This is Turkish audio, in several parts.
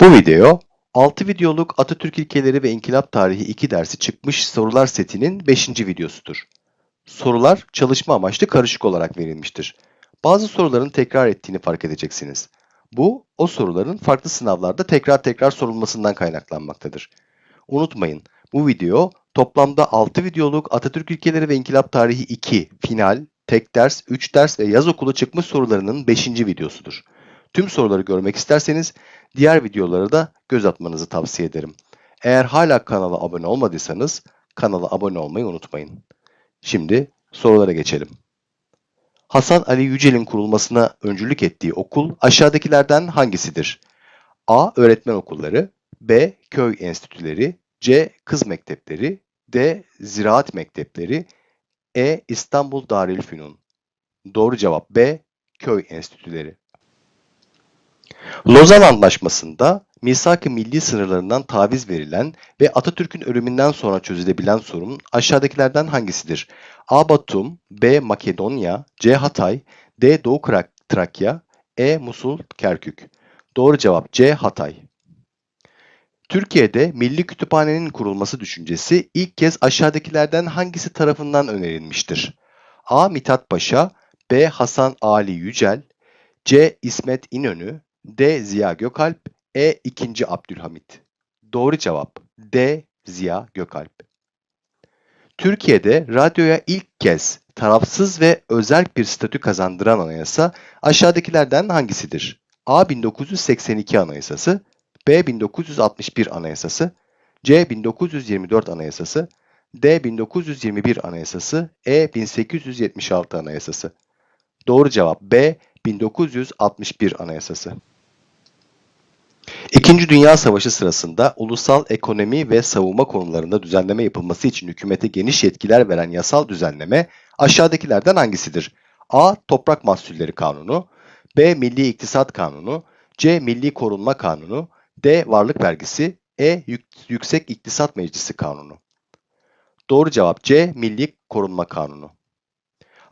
Bu video 6 videoluk Atatürk İlkeleri ve İnkılap Tarihi 2 dersi çıkmış sorular setinin 5. videosudur. Sorular çalışma amaçlı karışık olarak verilmiştir. Bazı soruların tekrar ettiğini fark edeceksiniz. Bu, o soruların farklı sınavlarda tekrar tekrar sorulmasından kaynaklanmaktadır. Unutmayın, bu video toplamda 6 videoluk Atatürk İlkeleri ve İnkılap Tarihi 2 final, tek ders, 3 ders ve yaz okulu çıkmış sorularının 5. videosudur. Tüm soruları görmek isterseniz diğer videolara da göz atmanızı tavsiye ederim. Eğer hala kanala abone olmadıysanız kanala abone olmayı unutmayın. Şimdi sorulara geçelim. Hasan Ali Yücel'in kurulmasına öncülük ettiği okul aşağıdakilerden hangisidir? A. Öğretmen okulları B. Köy enstitüleri C. Kız mektepleri D. Ziraat mektepleri E. İstanbul Darülfünun Doğru cevap B. Köy enstitüleri. Lozan Antlaşması'nda misak-ı milli sınırlarından taviz verilen ve Atatürk'ün ölümünden sonra çözülebilen sorun aşağıdakilerden hangisidir? A. Batum, B. Makedonya, C. Hatay, D. Doğu Trakya, E. Musul, Kerkük. Doğru cevap C. Hatay. Türkiye'de Milli Kütüphane'nin kurulması düşüncesi ilk kez aşağıdakilerden hangisi tarafından önerilmiştir? A. Mithat Paşa, B. Hasan Ali Yücel, C. İsmet İnönü, D. Ziya Gökalp, E. 2. Abdülhamit. Doğru cevap D. Ziya Gökalp. Türkiye'de radyoya ilk kez tarafsız ve özel bir statü kazandıran anayasa aşağıdakilerden hangisidir? A. 1982 Anayasası, B. 1961 Anayasası, C. 1924 Anayasası, D. 1921 Anayasası, E. 1876 Anayasası. Doğru cevap B. 1961 Anayasası. İkinci Dünya Savaşı sırasında ulusal ekonomi ve savunma konularında düzenleme yapılması için hükümete geniş yetkiler veren yasal düzenleme aşağıdakilerden hangisidir? A. Toprak Mahsulleri Kanunu B. Milli İktisat Kanunu C. Milli Korunma Kanunu D. Varlık Vergisi E. Yük- Yüksek İktisat Meclisi Kanunu Doğru cevap C. Milli Korunma Kanunu.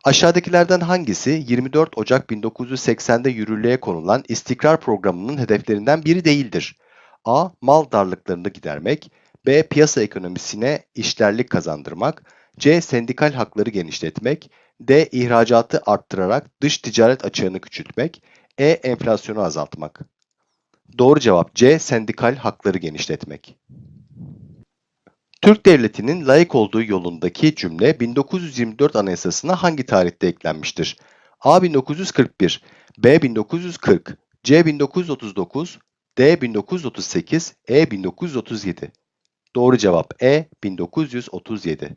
Aşağıdakilerden hangisi 24 Ocak 1980'de yürürlüğe konulan istikrar programının hedeflerinden biri değildir? A. Mal darlıklarını gidermek B. Piyasa ekonomisine işlerlik kazandırmak C. Sendikal hakları genişletmek D. İhracatı arttırarak dış ticaret açığını küçültmek E. Enflasyonu azaltmak Doğru cevap C. Sendikal hakları genişletmek. Türk Devleti'nin layık olduğu yolundaki cümle 1924 Anayasası'na hangi tarihte eklenmiştir? A 1941, B 1940, C 1939, D 1938, E 1937. Doğru cevap E 1937.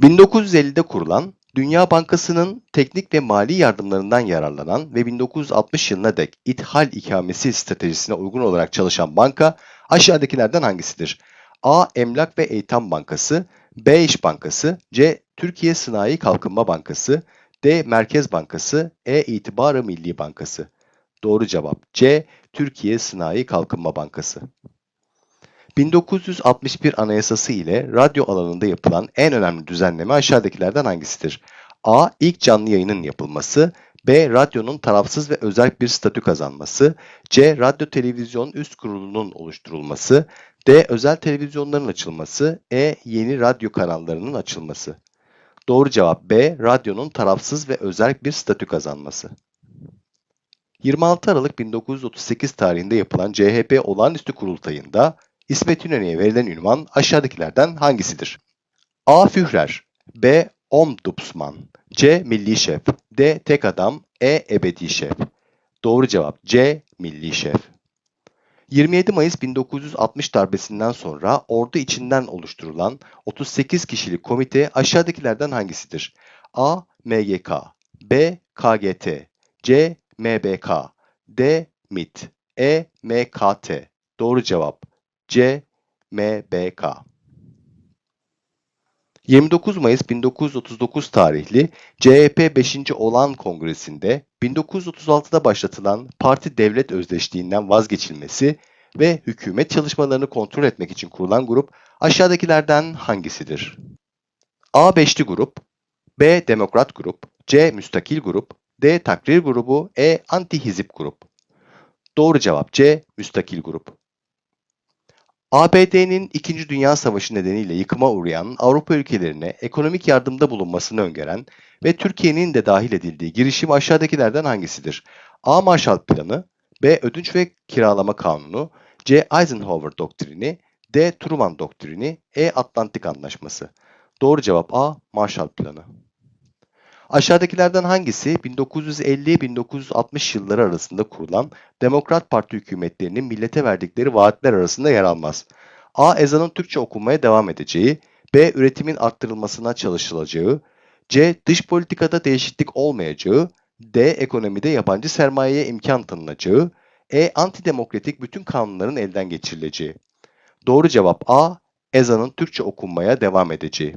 1950'de kurulan Dünya Bankası'nın teknik ve mali yardımlarından yararlanan ve 1960 yılına dek ithal ikamesi stratejisine uygun olarak çalışan banka aşağıdakilerden hangisidir? A. Emlak ve Eğitim Bankası B. İş Bankası C. Türkiye Sanayi Kalkınma Bankası D. Merkez Bankası E. İtibar-ı Milli Bankası Doğru cevap C. Türkiye Sanayi Kalkınma Bankası 1961 Anayasası ile radyo alanında yapılan en önemli düzenleme aşağıdakilerden hangisidir? A. İlk canlı yayının yapılması B. Radyonun tarafsız ve özel bir statü kazanması C. Radyo Televizyon Üst Kurulu'nun oluşturulması D. Özel televizyonların açılması. E. Yeni radyo kanallarının açılması. Doğru cevap B. Radyonun tarafsız ve özel bir statü kazanması. 26 Aralık 1938 tarihinde yapılan CHP olağanüstü kurultayında İsmet İnönü'ye verilen ünvan aşağıdakilerden hangisidir? A. Führer B. Ombudsman C. Milli Şef D. Tek Adam E. Ebedi Şef Doğru cevap C. Milli Şef. 27 Mayıs 1960 darbesinden sonra ordu içinden oluşturulan 38 kişilik komite aşağıdakilerden hangisidir? A. MGK B. KGT C. MBK D. MIT E. MKT Doğru cevap C. MBK 29 Mayıs 1939 tarihli CHP 5. Olağan Kongresi'nde 1936'da başlatılan parti devlet özdeşliğinden vazgeçilmesi ve hükümet çalışmalarını kontrol etmek için kurulan grup aşağıdakilerden hangisidir? A. Beşli grup B. Demokrat grup C. Müstakil grup D. Takrir grubu E. Anti-Hizip grup Doğru cevap C. Müstakil grup. ABD'nin 2. Dünya Savaşı nedeniyle yıkıma uğrayan Avrupa ülkelerine ekonomik yardımda bulunmasını öngören ve Türkiye'nin de dahil edildiği girişim aşağıdakilerden hangisidir? A. Marshall Planı B. Ödünç ve Kiralama Kanunu C. Eisenhower Doktrini D. Truman Doktrini E. Atlantik Anlaşması Doğru cevap A. Marshall Planı. Aşağıdakilerden hangisi 1950-1960 yılları arasında kurulan Demokrat Parti hükümetlerinin millete verdikleri vaatler arasında yer almaz? A. Ezanın Türkçe okunmaya devam edeceği, B. Üretimin arttırılmasına çalışılacağı, C. Dış politikada değişiklik olmayacağı, D. Ekonomide yabancı sermayeye imkan tanınacağı, E. Antidemokratik bütün kanunların elden geçirileceği. Doğru cevap A. Ezanın Türkçe okunmaya devam edeceği.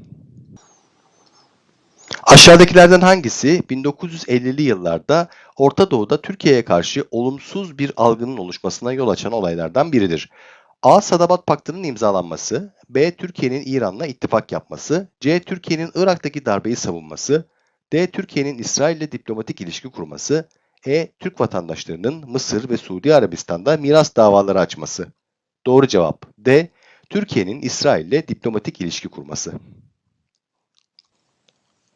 Aşağıdakilerden hangisi 1950'li yıllarda Orta Doğu'da Türkiye'ye karşı olumsuz bir algının oluşmasına yol açan olaylardan biridir? A. Sadabat Paktı'nın imzalanması, B. Türkiye'nin İran'la ittifak yapması, C. Türkiye'nin Irak'taki darbeyi savunması, D. Türkiye'nin İsrail ile diplomatik ilişki kurması, E. Türk vatandaşlarının Mısır ve Suudi Arabistan'da miras davaları açması. Doğru cevap D. Türkiye'nin İsrail ile diplomatik ilişki kurması.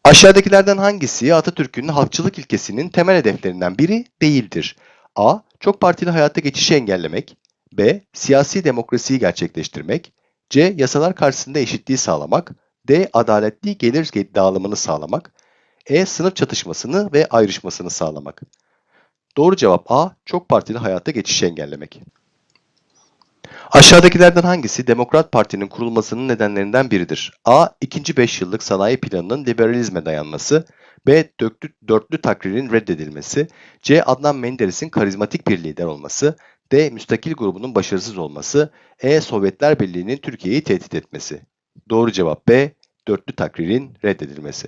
Aşağıdakilerden hangisi Atatürk'ün halkçılık ilkesinin temel hedeflerinden biri değildir? A. Çok partili hayata geçişi engellemek. B. Siyasi demokrasiyi gerçekleştirmek. C. Yasalar karşısında eşitliği sağlamak. D. Adaletli gelir dağılımını sağlamak. E. Sınıf çatışmasını ve ayrışmasını sağlamak. Doğru cevap A. Çok partili hayata geçişi engellemek. Aşağıdakilerden hangisi Demokrat Parti'nin kurulmasının nedenlerinden biridir? A. İkinci 5 yıllık sanayi planının liberalizme dayanması. B. Dörtlü, dörtlü takririn reddedilmesi. C. Adnan Menderes'in karizmatik bir lider olması. D. Müstakil grubunun başarısız olması. E. Sovyetler Birliği'nin Türkiye'yi tehdit etmesi. Doğru cevap B. Dörtlü takririn reddedilmesi.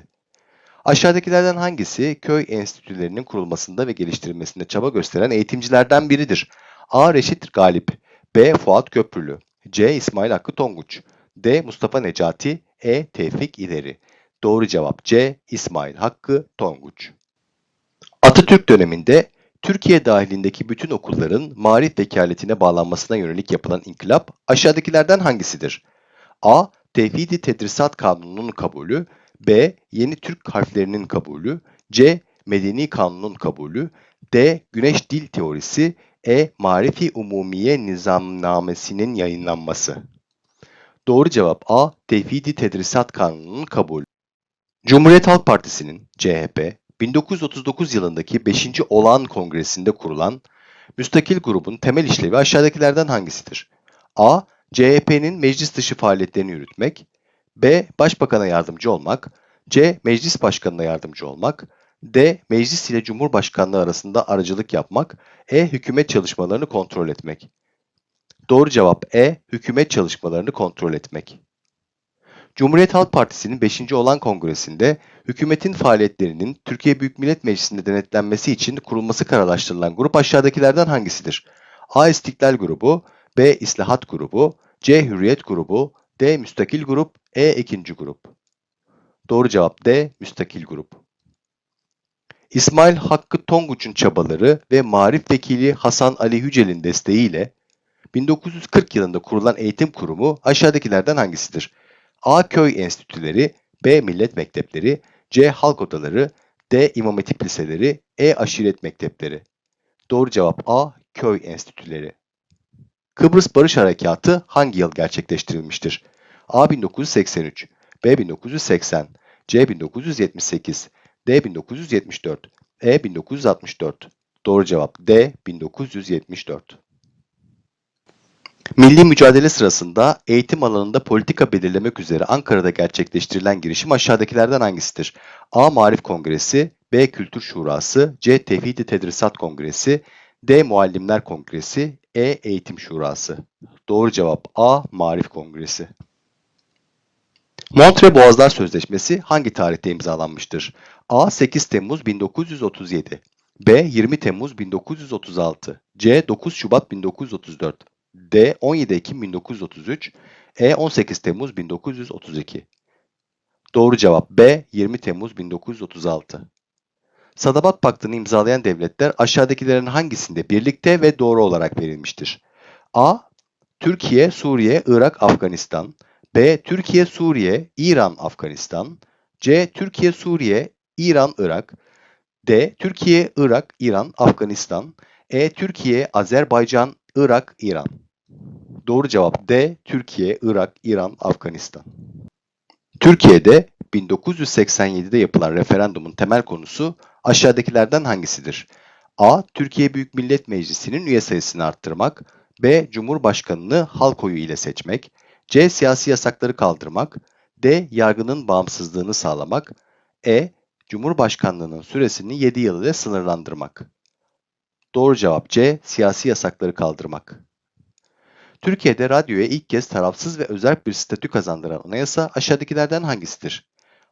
Aşağıdakilerden hangisi köy enstitülerinin kurulmasında ve geliştirilmesinde çaba gösteren eğitimcilerden biridir? A. Reşit Galip B. Fuat Köprülü C. İsmail Hakkı Tonguç D. Mustafa Necati E. Tevfik İleri Doğru cevap C. İsmail Hakkı Tonguç Atatürk döneminde Türkiye dahilindeki bütün okulların marif vekaletine bağlanmasına yönelik yapılan inkılap aşağıdakilerden hangisidir? A. Tevhidi Tedrisat Kanunu'nun kabulü B. Yeni Türk harflerinin kabulü C. Medeni Kanunun kabulü D. Güneş Dil Teorisi E. Marifi Umumiye Nizamnamesi'nin yayınlanması. Doğru cevap A. Tevhidi Tedrisat Kanunu'nun kabul. Cumhuriyet Halk Partisi'nin CHP 1939 yılındaki 5. Olağan Kongresi'nde kurulan müstakil grubun temel işlevi aşağıdakilerden hangisidir? A. CHP'nin meclis dışı faaliyetlerini yürütmek. B. Başbakan'a yardımcı olmak. C. Meclis Başkanı'na yardımcı olmak. D. Meclis ile Cumhurbaşkanlığı arasında aracılık yapmak. E. Hükümet çalışmalarını kontrol etmek. Doğru cevap E. Hükümet çalışmalarını kontrol etmek. Cumhuriyet Halk Partisi'nin 5. olan kongresinde hükümetin faaliyetlerinin Türkiye Büyük Millet Meclisi'nde denetlenmesi için kurulması kararlaştırılan grup aşağıdakilerden hangisidir? A. İstiklal Grubu B. İslahat Grubu C. Hürriyet Grubu D. Müstakil Grup E. ikinci Grup Doğru cevap D. Müstakil Grup. İsmail Hakkı Tonguç'un çabaları ve Marif Vekili Hasan Ali Yücel'in desteğiyle 1940 yılında kurulan eğitim kurumu aşağıdakilerden hangisidir? A. Köy enstitüleri, B. Millet mektepleri, C. Halk odaları, D. İmam Hatip liseleri, E. Aşiret mektepleri. Doğru cevap A. Köy enstitüleri. Kıbrıs Barış Harekatı hangi yıl gerçekleştirilmiştir? A. 1983, B. 1980, C. 1978, D. 1974, E. 1964. Doğru cevap D. 1974. Milli mücadele sırasında eğitim alanında politika belirlemek üzere Ankara'da gerçekleştirilen girişim aşağıdakilerden hangisidir? A. Marif Kongresi, B. Kültür Şurası, C. Tevhid-i Tedrisat Kongresi, D. Muallimler Kongresi, E. Eğitim Şurası. Doğru cevap A. Marif Kongresi. Montre Boğazlar Sözleşmesi hangi tarihte imzalanmıştır? A. 8 Temmuz 1937 B. 20 Temmuz 1936 C. 9 Şubat 1934 D. 17 Ekim 1933 E. 18 Temmuz 1932 Doğru cevap B. 20 Temmuz 1936 Sadabat Paktı'nı imzalayan devletler aşağıdakilerin hangisinde birlikte ve doğru olarak verilmiştir? A. Türkiye, Suriye, Irak, Afganistan. B. Türkiye, Suriye, İran, Afganistan. C. Türkiye, Suriye, İran, Irak. D. Türkiye, Irak, İran, Afganistan. E. Türkiye, Azerbaycan, Irak, İran. Doğru cevap D. Türkiye, Irak, İran, Afganistan. Türkiye'de 1987'de yapılan referandumun temel konusu aşağıdakilerden hangisidir? A. Türkiye Büyük Millet Meclisi'nin üye sayısını arttırmak. B. Cumhurbaşkanını halk oyu ile seçmek. C. Siyasi yasakları kaldırmak. D. Yargının bağımsızlığını sağlamak. E. Cumhurbaşkanlığının süresini 7 yıl ile sınırlandırmak. Doğru cevap C. Siyasi yasakları kaldırmak. Türkiye'de radyoya ilk kez tarafsız ve özel bir statü kazandıran anayasa aşağıdakilerden hangisidir?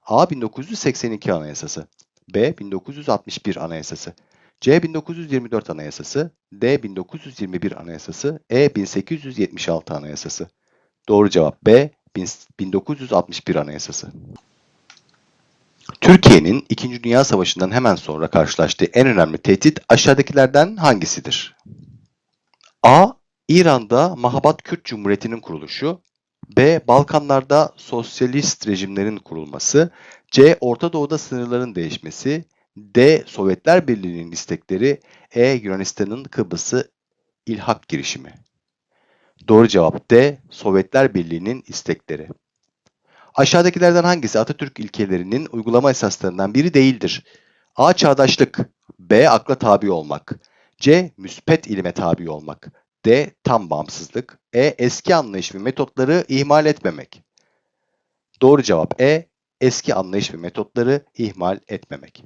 A. 1982 Anayasası B. 1961 Anayasası C. 1924 Anayasası D. 1921 Anayasası E. 1876 Anayasası Doğru cevap B. 1961 Anayasası Türkiye'nin 2. Dünya Savaşı'ndan hemen sonra karşılaştığı en önemli tehdit aşağıdakilerden hangisidir? A. İran'da Mahabat Kürt Cumhuriyeti'nin kuruluşu B. Balkanlarda sosyalist rejimlerin kurulması C. Orta Doğu'da sınırların değişmesi D. Sovyetler Birliği'nin istekleri E. Yunanistan'ın Kıbrıs'ı ilhak girişimi Doğru cevap D. Sovyetler Birliği'nin istekleri. Aşağıdakilerden hangisi Atatürk ilkelerinin uygulama esaslarından biri değildir? A. Çağdaşlık B. Akla tabi olmak C. Müspet ilime tabi olmak D. Tam bağımsızlık E. Eski anlayış ve metotları ihmal etmemek Doğru cevap E. Eski anlayış ve metotları ihmal etmemek.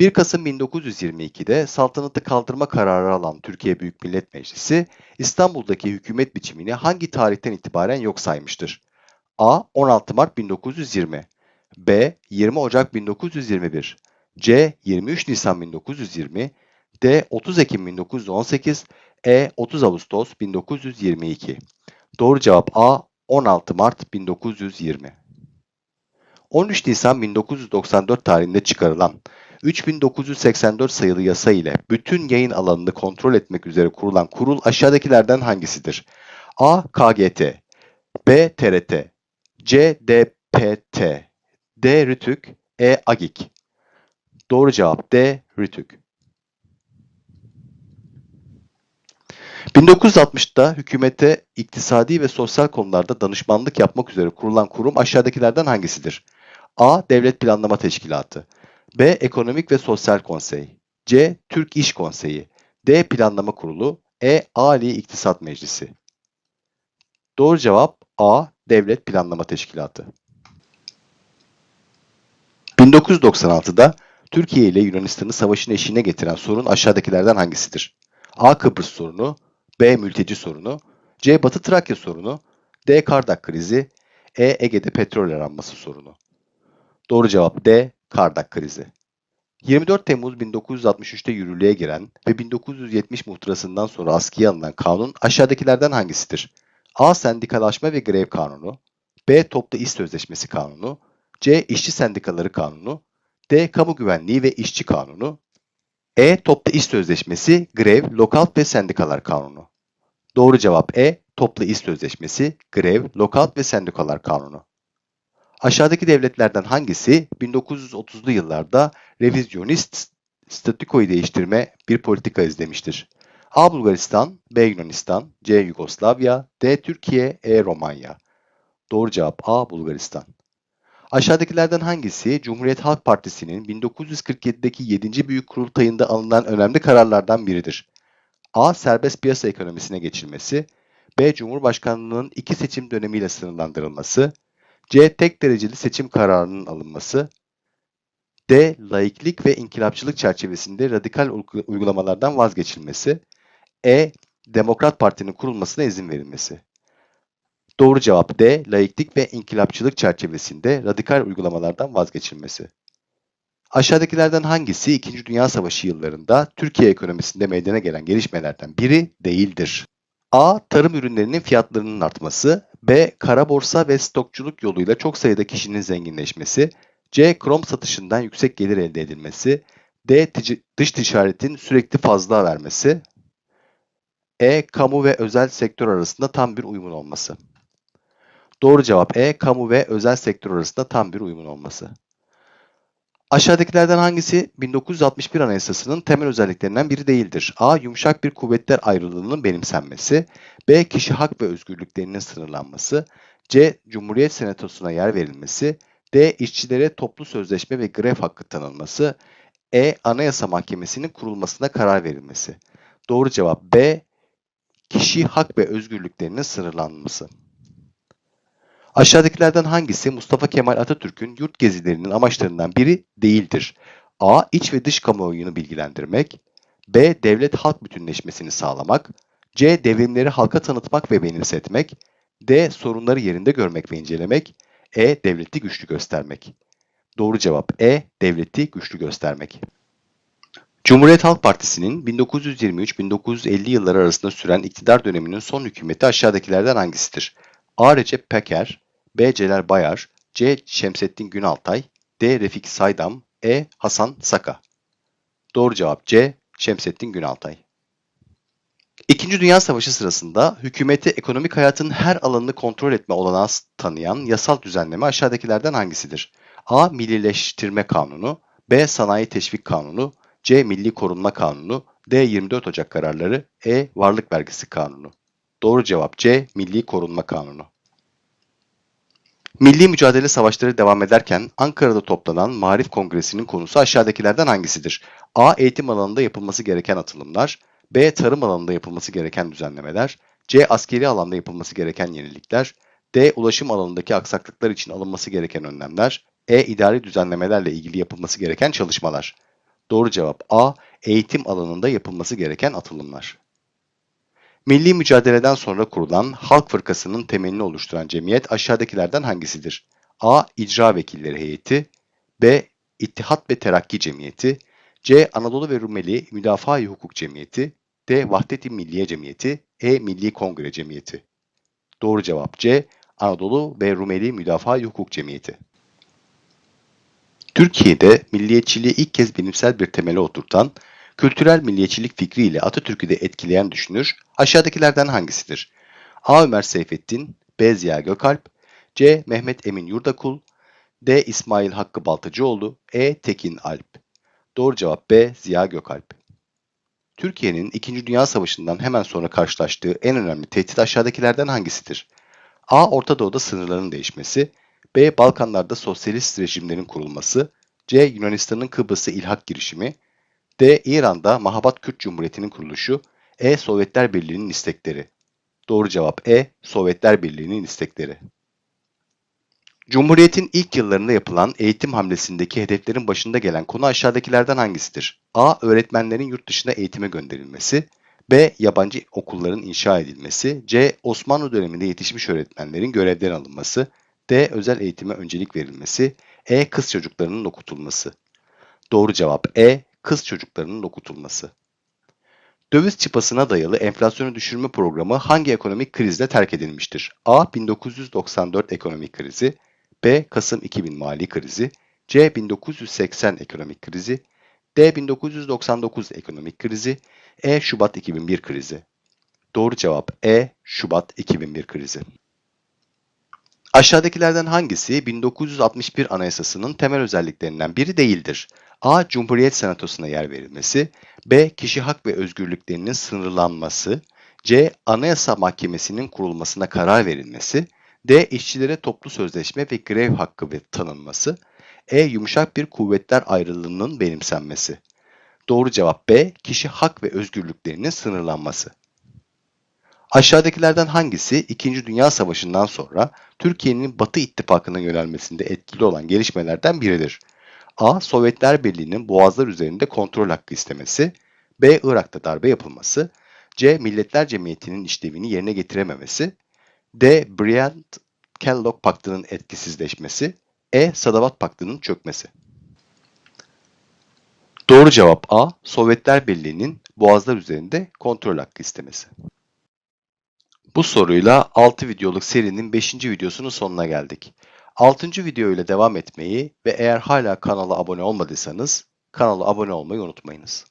1 Kasım 1922'de saltanatı kaldırma kararı alan Türkiye Büyük Millet Meclisi, İstanbul'daki hükümet biçimini hangi tarihten itibaren yok saymıştır? A. 16 Mart 1920 B. 20 Ocak 1921 C. 23 Nisan 1920 D. 30 Ekim 1918 E. 30 Ağustos 1922 Doğru cevap A. 16 Mart 1920 13 Nisan 1994 tarihinde çıkarılan 3984 sayılı yasa ile bütün yayın alanını kontrol etmek üzere kurulan kurul aşağıdakilerden hangisidir? A. KGT B. TRT C. DPT D. RTÜK E. AGİK Doğru cevap D. RTÜK 1960'da hükümete iktisadi ve sosyal konularda danışmanlık yapmak üzere kurulan kurum aşağıdakilerden hangisidir? A. Devlet Planlama Teşkilatı B. Ekonomik ve Sosyal Konsey C. Türk İş Konseyi D. Planlama Kurulu E. Ali İktisat Meclisi Doğru cevap A. Devlet Planlama Teşkilatı 1996'da Türkiye ile Yunanistan'ı savaşın eşiğine getiren sorun aşağıdakilerden hangisidir? A. Kıbrıs sorunu B. Mülteci sorunu C. Batı Trakya sorunu D. Kardak krizi E. Ege'de petrol aranması sorunu Doğru cevap D. Kardak krizi. 24 Temmuz 1963'te yürürlüğe giren ve 1970 muhtırasından sonra askıya alınan kanun aşağıdakilerden hangisidir? A. Sendikalaşma ve Grev Kanunu B. Toplu İş Sözleşmesi Kanunu C. İşçi Sendikaları Kanunu D. Kamu Güvenliği ve İşçi Kanunu E. Toplu İş Sözleşmesi, Grev, Lockout ve Sendikalar Kanunu Doğru cevap E. Toplu İş Sözleşmesi, Grev, Lockout ve Sendikalar Kanunu Aşağıdaki devletlerden hangisi 1930'lu yıllarda revizyonist statükoyu değiştirme bir politika izlemiştir? A. Bulgaristan, B. Yunanistan, C. Yugoslavya, D. Türkiye, E. Romanya. Doğru cevap A. Bulgaristan. Aşağıdakilerden hangisi Cumhuriyet Halk Partisi'nin 1947'deki 7. Büyük Kurultayında alınan önemli kararlardan biridir? A. Serbest piyasa ekonomisine geçilmesi, B. Cumhurbaşkanlığının iki seçim dönemiyle sınırlandırılması, C. Tek dereceli seçim kararının alınması. D. Laiklik ve inkılapçılık çerçevesinde radikal uygulamalardan vazgeçilmesi. E. Demokrat Parti'nin kurulmasına izin verilmesi. Doğru cevap D. Laiklik ve inkılapçılık çerçevesinde radikal uygulamalardan vazgeçilmesi. Aşağıdakilerden hangisi 2. Dünya Savaşı yıllarında Türkiye ekonomisinde meydana gelen gelişmelerden biri değildir? A. Tarım ürünlerinin fiyatlarının artması. B. Kara borsa ve stokçuluk yoluyla çok sayıda kişinin zenginleşmesi. C. Krom satışından yüksek gelir elde edilmesi. D. dış ticaretin sürekli fazla vermesi. E. Kamu ve özel sektör arasında tam bir uyumun olması. Doğru cevap E. Kamu ve özel sektör arasında tam bir uyumun olması. Aşağıdakilerden hangisi 1961 Anayasası'nın temel özelliklerinden biri değildir? A. Yumuşak bir kuvvetler ayrılığının benimsenmesi. B. Kişi hak ve özgürlüklerinin sınırlanması. C. Cumhuriyet Senatosu'na yer verilmesi. D. İşçilere toplu sözleşme ve grev hakkı tanınması. E. Anayasa Mahkemesi'nin kurulmasına karar verilmesi. Doğru cevap B. Kişi hak ve özgürlüklerinin sınırlanması. Aşağıdakilerden hangisi Mustafa Kemal Atatürk'ün yurt gezilerinin amaçlarından biri değildir? A. İç ve dış kamuoyunu bilgilendirmek. B. Devlet halk bütünleşmesini sağlamak. C. Devrimleri halka tanıtmak ve benimsetmek. D. Sorunları yerinde görmek ve incelemek. E. Devleti güçlü göstermek. Doğru cevap E. Devleti güçlü göstermek. Cumhuriyet Halk Partisi'nin 1923-1950 yılları arasında süren iktidar döneminin son hükümeti aşağıdakilerden hangisidir? A. Recep Peker B. Celal Bayar C. Şemsettin Günaltay D. Refik Saydam E. Hasan Saka Doğru cevap C. Şemsettin Günaltay. İkinci Dünya Savaşı sırasında hükümeti ekonomik hayatın her alanını kontrol etme olanağı tanıyan yasal düzenleme aşağıdakilerden hangisidir? A. Millileştirme Kanunu B. Sanayi Teşvik Kanunu C. Milli Korunma Kanunu D. 24 Ocak kararları E. Varlık Vergisi Kanunu Doğru cevap C. Milli Korunma Kanunu. Milli mücadele savaşları devam ederken Ankara'da toplanan Marif Kongresi'nin konusu aşağıdakilerden hangisidir? A. Eğitim alanında yapılması gereken atılımlar. B. Tarım alanında yapılması gereken düzenlemeler. C. Askeri alanda yapılması gereken yenilikler. D. Ulaşım alanındaki aksaklıklar için alınması gereken önlemler. E. İdari düzenlemelerle ilgili yapılması gereken çalışmalar. Doğru cevap A. Eğitim alanında yapılması gereken atılımlar. Milli mücadeleden sonra kurulan Halk Fırkası'nın temelini oluşturan cemiyet aşağıdakilerden hangisidir? A. İcra Vekilleri Heyeti B. İttihat ve Terakki Cemiyeti C. Anadolu ve Rumeli Müdafaa-i Hukuk Cemiyeti D. Vahdet-i Milliye Cemiyeti E. Milli Kongre Cemiyeti Doğru cevap C. Anadolu ve Rumeli Müdafaa-i Hukuk Cemiyeti. Türkiye'de milliyetçiliği ilk kez bilimsel bir temele oturtan, kültürel milliyetçilik fikriyle Atatürk'ü de etkileyen düşünür, aşağıdakilerden hangisidir? A. Ömer Seyfettin, B. Ziya Gökalp, C. Mehmet Emin Yurdakul, D. İsmail Hakkı Baltacıoğlu, E. Tekin Alp. Doğru cevap B. Ziya Gökalp. Türkiye'nin 2. Dünya Savaşı'ndan hemen sonra karşılaştığı en önemli tehdit aşağıdakilerden hangisidir? A. Orta Doğu'da sınırların değişmesi, B. Balkanlarda sosyalist rejimlerin kurulması, C. Yunanistan'ın Kıbrıs'a ilhak girişimi, D. İran'da Mahabat Kürt Cumhuriyeti'nin kuruluşu, E. Sovyetler Birliği'nin istekleri. Doğru cevap E. Sovyetler Birliği'nin istekleri. Cumhuriyetin ilk yıllarında yapılan eğitim hamlesindeki hedeflerin başında gelen konu aşağıdakilerden hangisidir? A. Öğretmenlerin yurt dışına eğitime gönderilmesi. B. Yabancı okulların inşa edilmesi. C. Osmanlı döneminde yetişmiş öğretmenlerin görevden alınması. D. Özel eğitime öncelik verilmesi. E. Kız çocuklarının okutulması. Doğru cevap E. Kız çocuklarının okutulması. Döviz çıpasına dayalı enflasyonu düşürme programı hangi ekonomik krizle terk edilmiştir? A. 1994 ekonomik krizi B. Kasım 2000 mali krizi C. 1980 ekonomik krizi D. 1999 ekonomik krizi E. Şubat 2001 krizi Doğru cevap E. Şubat 2001 krizi. Aşağıdakilerden hangisi 1961 Anayasası'nın temel özelliklerinden biri değildir? A. Cumhuriyet Senatosu'na yer verilmesi B. Kişi hak ve özgürlüklerinin sınırlanması C. Anayasa Mahkemesi'nin kurulmasına karar verilmesi D. İşçilere toplu sözleşme ve grev hakkı ve tanınması E. Yumuşak bir kuvvetler ayrılığının benimsenmesi Doğru cevap B. Kişi hak ve özgürlüklerinin sınırlanması. Aşağıdakilerden hangisi 2. Dünya Savaşı'ndan sonra Türkiye'nin Batı İttifakı'na yönelmesinde etkili olan gelişmelerden biridir? A. Sovyetler Birliği'nin boğazlar üzerinde kontrol hakkı istemesi, B. Irak'ta darbe yapılması, C. Milletler Cemiyeti'nin işlevini yerine getirememesi, D. Briand-Kellogg Paktı'nın etkisizleşmesi, E. Sadavat Paktı'nın çökmesi. Doğru cevap A. Sovyetler Birliği'nin boğazlar üzerinde kontrol hakkı istemesi. Bu soruyla 6 videoluk serinin 5. videosunun sonuna geldik. 6. video ile devam etmeyi ve eğer hala kanala abone olmadıysanız kanala abone olmayı unutmayınız.